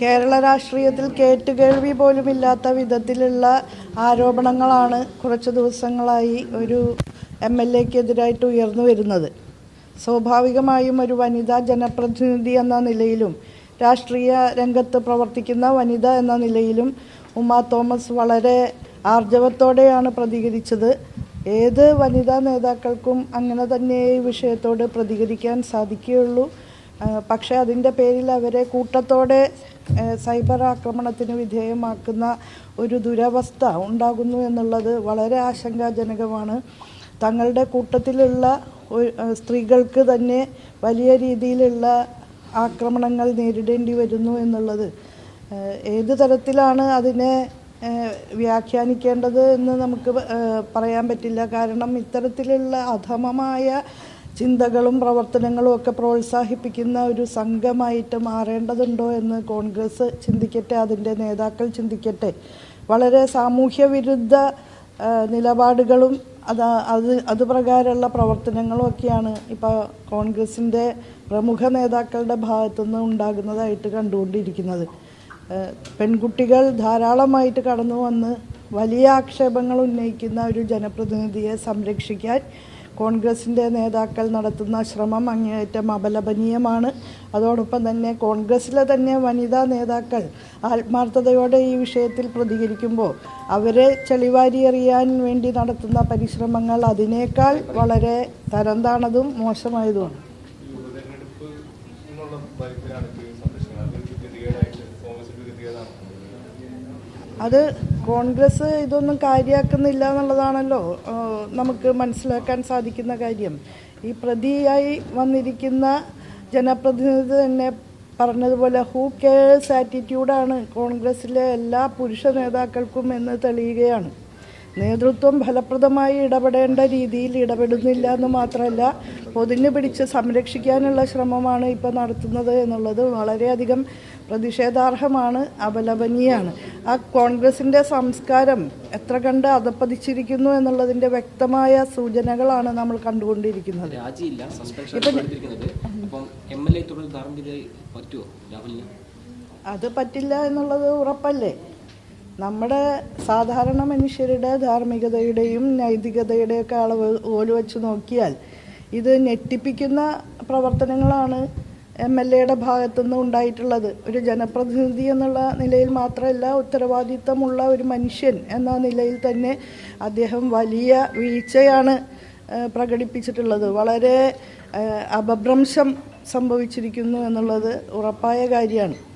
കേരള രാഷ്ട്രീയത്തിൽ കേട്ടുകേൾവി പോലുമില്ലാത്ത വിധത്തിലുള്ള ആരോപണങ്ങളാണ് കുറച്ച് ദിവസങ്ങളായി ഒരു എം എൽ എക്കെതിരായിട്ട് ഉയർന്നു വരുന്നത്. സ്വാഭാവികമായും ഒരു വനിതാ ജനപ്രതിനിധി എന്ന നിലയിലും രാഷ്ട്രീയ രംഗത്ത് പ്രവർത്തിക്കുന്ന വനിത എന്ന നിലയിലും ഉമ്മ തോമസ് വളരെ ആർജവത്തോടെയാണ് പ്രതികരിച്ചത്. ഏത് വനിതാ നേതാക്കൾക്കും അങ്ങനെ തന്നെ ഈ വിഷയത്തോട് പ്രതികരിക്കാൻ സാധിക്കുകയുള്ളൂ. പക്ഷേ അതിന്റെ പേരിൽ അവരെ കൂട്ടത്തോടെ സൈബർ ആക്രമണത്തിന് വിധേയമാക്കുന്ന ഒരു ദുരവസ്ഥ ഉണ്ടാകുന്നു എന്നുള്ളത് വളരെ ആശങ്കാജനകമാണ്. തങ്ങളുടെ കൂട്ടത്തിലുള്ള സ്ത്രീകൾക്ക് തന്നെ വലിയ രീതിയിലുള്ള ആക്രമണങ്ങൾ നേരിടേണ്ടി വരുന്നു എന്നുള്ളത്. ഏത് തരത്തിലാണ് അതിനെ വ്യാഖ്യാനിക്കേണ്ടത് എന്ന് നമുക്ക് പറയാൻ പറ്റില്ല. കാരണം ഇത്തരത്തിലുള്ള അധമമായ ചിന്തകളും പ്രവർത്തനങ്ങളും ഒക്കെ പ്രോത്സാഹിപ്പിക്കുന്ന ഒരു സംഘമായിട്ട് മാറേണ്ടതുണ്ടോ എന്ന് കോൺഗ്രസ് ചിന്തിക്കട്ടെ അതിന്റെ നേതാക്കൾ ചിന്തിക്കട്ടെ. വളരെ സാമൂഹ്യ വിരുദ്ധ നിലപാടുകളും അത് അത് അതുപ്രകാരമുള്ള പ്രവർത്തനങ്ങളും ഒക്കെയാണ് ഇപ്പോൾ കോൺഗ്രസിന്റെ പ്രമുഖ നേതാക്കളുടെ ഭാഗത്തുനിന്ന് ഉണ്ടാകുന്നതായിട്ട് കണ്ടുകൊണ്ടിരിക്കുന്നത്. പെൺകുട്ടികൾ ധാരാളമായിട്ട് കടന്നു വന്ന് വലിയ ആക്ഷേപങ്ങൾ ഉന്നയിക്കുന്ന ഒരു ജനപ്രതിനിധിയെ സംരക്ഷിക്കാൻ കോൺഗ്രസിന്റെ നേതാക്കൾ നടത്തുന്ന ശ്രമം അങ്ങേയറ്റം അപലപനീയമാണ്. അതോടൊപ്പം തന്നെ കോൺഗ്രസ്സിലെ തന്നെ വനിതാ നേതാക്കൾ ആത്മാർത്ഥതയോടെ ഈ വിഷയത്തിൽ പ്രതികരിക്കുമ്പോൾ അവരെ ചെളിവാരി എറിയാൻ വേണ്ടി നടത്തുന്ന പരിശ്രമങ്ങൾ അതിനേക്കാൾ വളരെ തരം താണതും മോശമായതുമാണ് അത് കോൺഗ്രസ് ഇതൊന്നും കാര്യമാക്കുന്നില്ല എന്നുള്ളതാണല്ലോ നമുക്ക് മനസ്സിലാക്കാൻ സാധിക്കുന്ന കാര്യം. ഈ പ്രതിയായി വന്നിരിക്കുന്ന ജനപ്രതിനിധി തന്നെ പറഞ്ഞതുപോലെ ഹൂ കെയേഴ്സ് ആറ്റിറ്റ്യൂഡാണ് കോൺഗ്രസ്സിലെ എല്ലാ പുരുഷ നേതാക്കൾക്കും എന്ന് തെളിയുകയാണ്. നേതൃത്വം ഫലപ്രദമായി ഇടപെടേണ്ട രീതിയിൽ ഇടപെടുന്നില്ല എന്ന് മാത്രമല്ല പൊതിഞ്ഞു പിടിച്ച് സംരക്ഷിക്കാനുള്ള ശ്രമമാണ് ഇപ്പോൾ നടത്തുന്നത് എന്നുള്ളത് വളരെയധികം പ്രതിഷേധാർഹമാണ് അപലപനീയമാണ് ആ കോൺഗ്രസിന്റെ സംസ്കാരം എത്ര കണ്ട് അധപ്പതിച്ചിരിക്കുന്നു എന്നുള്ളതിന്റെ വ്യക്തമായ സൂചനകളാണ് നമ്മൾ കണ്ടുകൊണ്ടിരിക്കുന്നത്. അത് പറ്റില്ല എന്നുള്ളത് ഉറപ്പല്ലേ? നമ്മുടെ സാധാരണ മനുഷ്യരുടെ ധാർമ്മികതയുടെയും നൈതികതയുടെയൊക്കെ അളവ് ഓൽ വെച്ച് നോക്കിയാൽ ഇത് ഞെട്ടിപ്പിക്കുന്ന പ്രവർത്തനങ്ങളാണ് എം എൽ എയുടെ ഭാഗത്തുനിന്ന് ഉണ്ടായിട്ടുള്ളത്. ഒരു ജനപ്രതിനിധി എന്നുള്ള നിലയിൽ മാത്രമല്ല ഉത്തരവാദിത്തമുള്ള ഒരു മനുഷ്യൻ എന്ന നിലയിൽ തന്നെ അദ്ദേഹം വലിയ വീഴ്ചയാണ് പ്രകടിപ്പിച്ചിട്ടുള്ളത്. വളരെ അപഭ്രംശം സംഭവിച്ചിരിക്കുന്നു എന്നുള്ളത് ഉറപ്പായ കാര്യമാണ്.